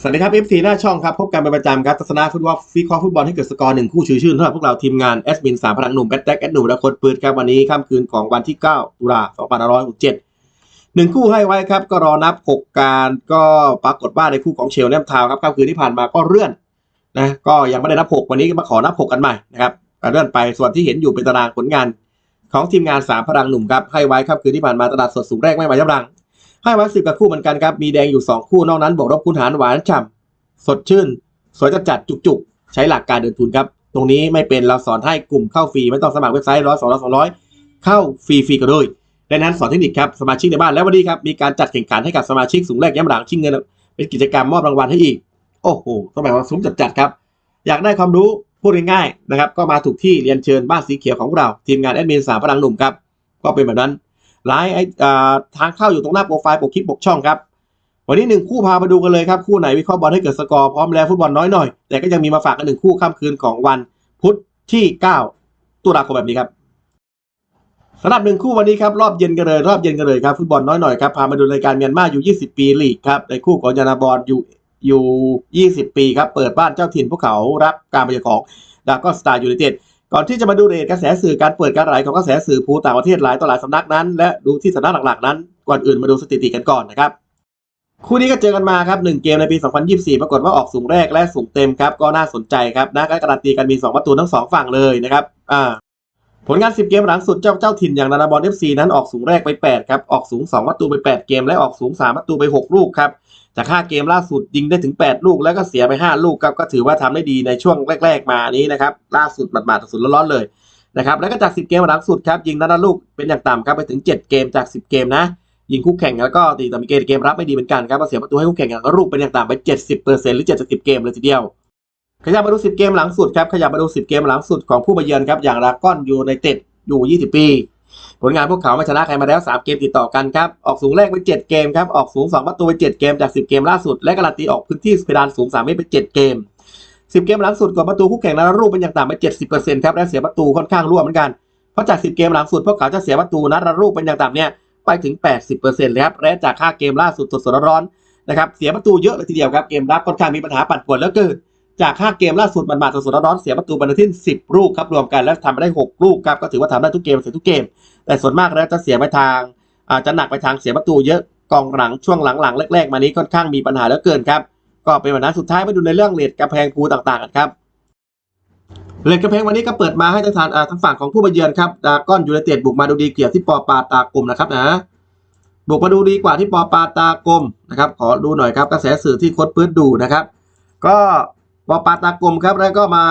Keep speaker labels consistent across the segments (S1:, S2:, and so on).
S1: สวัสดีครับ FC หน้าช่องครับ พบกันเป็นประจำครับทัศนะฟุตบอลฟิเคราะห์ฟุตบอลให้เกิดสกอร์หนึ่งคู่ชื่อชื่นสำหรับพวกเราทีมงานแอสมินสามพลังหนุ่มแบทแท็กแอดหนุ่มและคนปืนครับวันนี้ค่ำคืนของวันที่ 9 ตุลา2567หนึ่งคู่ให้ไว้ครับ ก็รอนับ 6 การก็ปรากฏว่าในคู่ของเชลแนมทาวครับค่ำคืนที่ผ่านมาก็เลื่อนนะก็ยังไม่ได้นับ 6 วันนี้มาขอนับ 6 กันใหม่นะครับเลื่อนไปส่วนที่เห็นอยู่เป็นตารางผลงานของทีมงานสามพลังหนุ่มครับให้ไว้ค่ำคืนที่ผ่านมาตลาดสดสูงแรกไม่มายับรัง ให้ไว้สิบกับคู่เหมือนกันครับ มีแดงอยู่ 2 คู่นอกนั้นบวกลบคูณหารหวานฉ่ำสดชื่น สวยจัดจัดจุกจุกๆ ใช้หลักการเดินทุนครับ ตรงนี้ไม่เป็นเราสอนให้กลุ่มเข้าฟรีไม่ต้องสมัครเว็บไซต์ร้อยสองร้อยสองร้อยเข้าฟรีฟรีกันด้วยดังนั้นสอนเทคนิคครับสมาชิกในบ้านแล้ววันนี้ครับมีการจัดแข่งขันให้กับสมาชิกสูงแรกย้ำหลังชิงเงิน เป็นกิจกรรมมอบรางวัลให้อีก โอ้โหต้องหมายว่าซุ้มจัดจัดครับ อยากได้ความรู้พูดง่ายๆนะครับก็มาถูกที่เรียนเชิญบ้านสีเขียวของเราทีมงานแอดมินสามพลังหนุ่มครับก็เป็นแบบนั้น ไลน์ไอ้ทางเข้าอยู่ตรงหน้าโปรไฟล์ปกคลิปปกช่องครับ วันนี้หนึ่งคู่พามาดูกันเลยครับ คู่ไหนวิเคราะห์บอลให้เกิดสกอร์พร้อมแล้วฟุตบอลน้อยหน่อยแต่ก็ยังมีมาฝากกันหนึ่งคู่ค่ำคืนของวันพุธที่ 9 ตุลาคมแบบนี้ครับสำหรับหนึ่งคู่วันนี้ครับรอบเย็นกันเลยรอบเย็นกันเลยครับฟุตบอลน้อยหน่อยครับพามาดูรายการเมียนมาอยู่ 20 ปีลีกครับในคู่ของยานาบอลอยู่อยู่ 20 ปีครับเปิดบ้านเจ้าถิ่นพวกเขารับการมาเยือนของดากอนสตาร์ยูไนเต็ด ก่อนที่จะมาดูเรทกระแสสื่อการเปิดการไหลของกระแสสื่อภูต่างประเทศหลายต่อหลายสำนักนั้น และดูที่สำนักหลักๆนั้น ก่อนอื่นมาดูสถิติกันก่อนนะครับ คู่นี้ก็เจอกันมาครับ1เกมในปี 2024 ปรากฏว่าออกสูงแรกและสูงเต็มครับก็น่าสนใจครับนะการการันตีกันมี 2 ประตูทั้ง 2 ฝั่งเลยนะครับอ่า ผลงาน 10 เกมหลังสุดเจ้าเจ้าถิ่นอย่างนานาบอลเอฟซีนั้นออกสูงแรกไป 8 ครับ ออกสูง 2 ประตูไป 8 เกม และออกสูง 3 ประตูไป 6 ลูกครับ จาก5เกมล่าสุดยิงได้ถึง 8 ลูก แล้วก็เสียไป 5 ลูกครับ ก็ถือว่าทำได้ดีในช่วงแรก ๆ มานี้นะครับ ล่าสุดหมาดๆสุดร้อนๆเลยนะครับ แล้วก็จาก 10 เกมหลังสุดครับยิงนัดละลูกเป็นอย่างต่ำครับไปถึง 7 เกมจาก 10 เกมนะ ยิงคู่แข่งแล้วก็ตีแต่มีเกมเกมรับไม่ดีเหมือนกันครับมาเสียประตูให้คู่แข่งอย่างลูกเป็นอย่างต่ำไป 70%หรือ 70 เกมเลยทีเดียว ขยับมาดู10เกมหลังสุดครับ ขยับมาดู10เกมหลังสุดของผู้มาเยือนครับ อย่างลากอนยูไนเต็ดอยู่ 20 ปี ผลงานพวกเขาไม่ชนะใครมาแล้ว 3 เกมติดต่อกันครับ ออกสูงแรกไป 7 เกมครับ ออกสูง 2 ประตูไป 7 เกมจาก 10 เกมล่าสุด และการันตีออกพื้นที่เพดานสูง 3 เมตรไป 7 เกม 10 เกมหลังสุดก่อนประตูคู่แข่งนัดละลูกเป็นอย่างต่ำไป 70%ครับ และเสียประตูค่อนข้างร่วมเหมือนกัน เพราะจาก 10 เกมหลังสุดพวกเขาจะเสียประตูนัดละลูกเป็นอย่างต่ำเนี่ยไปถึง 80%เลยครับ และจาก5เกมล่าสุดสดๆร้อนๆนะครับ เสียประตูเยอะเลยทีเดียวครับ เกมรับค่อนข้างมีปัญหาปั่นป่วนแล้วเกิน จาก 5 เกมล่าสุดมันมาสดๆร้อนๆเสียประตูบรรทิ้น10 ลูกครับรวมกันแล้วทำไปได้ 6 ลูกครับก็ถือว่าทำได้ทุกเกมเสียทุกเกม แต่ส่วนมากแล้วจะเสียไปทางอาจจะหนักไปทางเสียประตูเยอะกองหลังช่วงหลังๆแรกๆมานี้ค่อนข้างมีปัญหาแล้วเกินครับก็เป็นแบบนั้นสุดท้ายไปดูในเรื่องเลทกระแพงภูต่างๆกันครับเลนกระเพงวันนี้ก็เปิดมาให้ทางทางอ่าทางฝั่งของผู้มาเยือนครับดาก้อนยูไนเต็ดบุกมาดูดีเกี่ยวที่ปอปาตากลมนะครับนะบุกมาดูดีกว่าที่ปอปาตากลมนะครับขอดูหน่อยครับกระแสสื่อที่คดปื้ดดูนะครับ ก็ ปอปาตากลมครับแล้วก็มา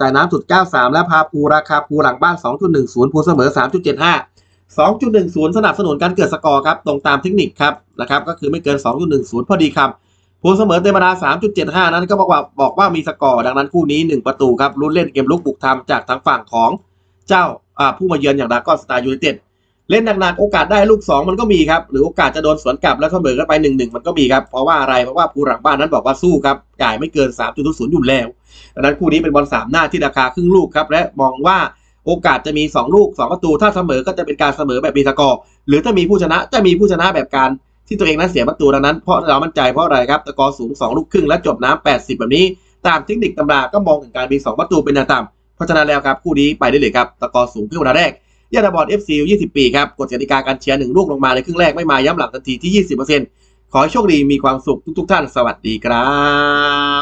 S1: จ่ายน้ำสุด 93 และพาภูราคาภูหลังบ้าน 2.10ภูเสมอ 3.75 2.10 สนับสนุนการเกิดสกอร์ครับ ตรงตามเทคนิคครับนะครับก็คือไม่เกิน 2.10 พอดีครับผลเสมอเต็มเวลา 3.75 นั้นก็บอกว่าบอกว่ามีสกอร์ดังนั้นคู่นี้ 1 ประตูครับลุ้นเล่นเกมลุกบุกทำจากทางฝั่งของเจ้าอ่าผู้มาเยือนอย่างดากอนสตาร์ยูไนเต็ด เล่นหนักๆโอกาสได้ลูก 2 มันก็มีครับหรือโอกาสจะโดนสวนกลับแล้วเสมอกันไป1-1มันก็มีครับเพราะว่าอะไรเพราะว่าผู้หลังบ้านนั้นบอกว่าสู้ครับจ่ายไม่เกิน 3.00อยู่แล้วดังนั้นคู่นี้เป็นบอล3หน้าที่ราคาครึ่งลูกครับและมองว่าโอกาสจะมี 2 ลูก 2 ประตู ถ้าเสมอก็จะเป็นการเสมอแบบมีสกอร์หรือถ้ามีผู้ชนะจะมีผู้ชนะแบบการที่ตัวเองนั้นเสียประตูดังนั้นเพราะเรามั่นใจเพราะอะไรครับตะกอร์สูง 2 ลูกครึ่งและจบน้ำ80 แบบนี้ ตามเทคนิคตำราก็มองถึงการมี 2 ประตูเป็นอย่างต่ำเพราะฉะนั้นแล้วครับคู่นี้ไปได้เลยครับตะกอร์สูงครึ่งเวลาแรก ยาดาบอล FC 20 ปีครับกฎกติกาการเชียร์หนึ่งลูกลงมาในครึ่งแรกไม่มาย้ำหลังทันทีที่ 20%ขอให้โชคดีมีความสุขทุกๆ ท่านสวัสดีครับ